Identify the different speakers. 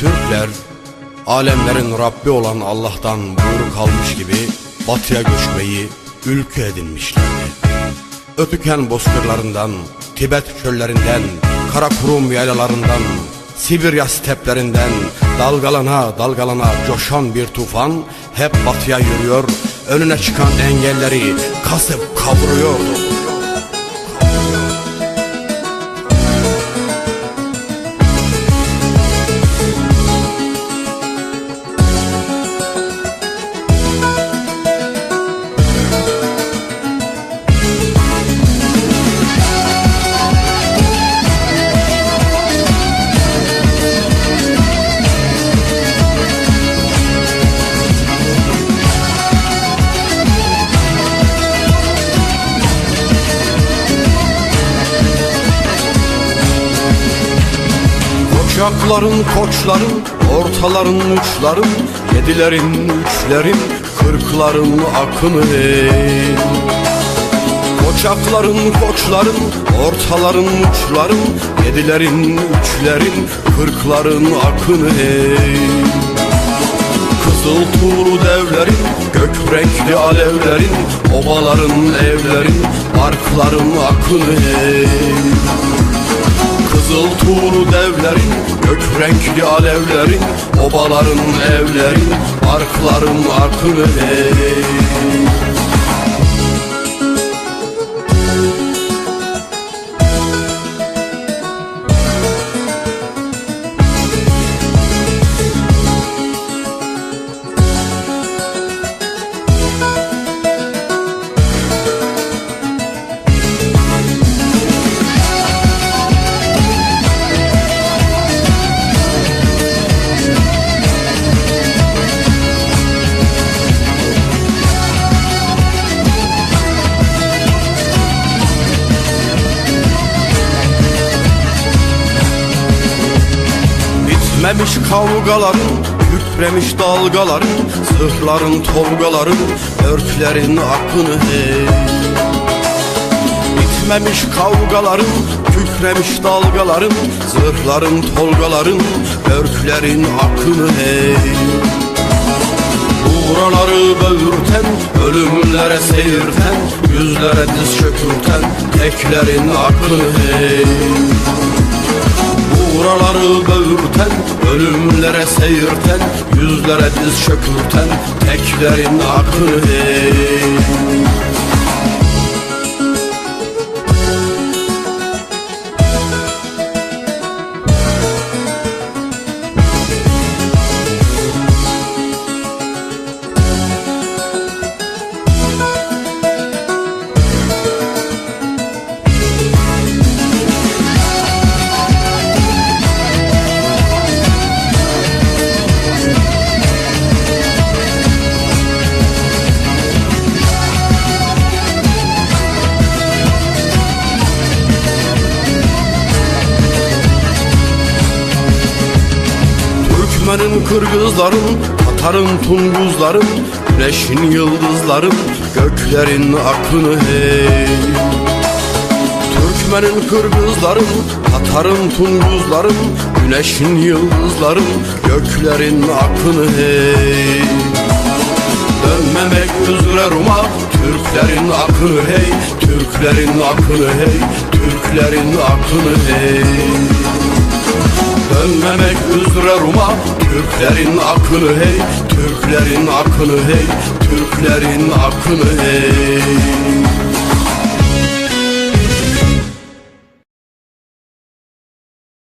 Speaker 1: Türkler alemlerin Rabbi olan Allah'tan buyruk almış gibi batıya göçmeyi ülke edinmişlerdi. Öpüken bozkırlarından, Tibet çöllerinden, Karakurum yaylalarından, Sibirya steplerinden dalgalana dalgalana coşan bir tufan hep batıya yürüyor, önüne çıkan engelleri kasıp kavuruyordu. Koçakların koçların, ortaların uçların, yedilerin üçlerin, kırkların akını hey. Koçakların koçların, ortaların uçların, yedilerin üçlerin, kırkların akını hey. Kızıl tuğlu devlerin, gök renkli alevlerin, obaların evlerin, arkların akını hey. Renkli alevlerin, obaların evlerin, arkların akını hey. Bitmemiş kavgaların, kükremiş dalgaların, zırhların, tolgaların, örklerin akını hey. Bitmemiş kavgaların, kükremiş dalgaların, zırhların, tolgaların, örklerin akını hey. Buraları böğürten, ölümlere seyirten, yüzlere diz çökürten, teklerin akını hey. Buraları böğürten, ölümlere seyirten Yüzlere diz çökürten, teklerin akını hey Türkmenin Kırgızların, Tatarın Tunguzların, Güneşin yıldızların, göklerin akını hey. Türkmenin Kırgızların, Tatarın Tunguzların, Güneşin yıldızların, göklerin akını hey. Dönmemek üzere Rum'a Türklerin akını hey Türklerin akını hey Türklerin akını hey Rum'a Türklerin akını hey. Türklerin akını hey. Türklerin akını hey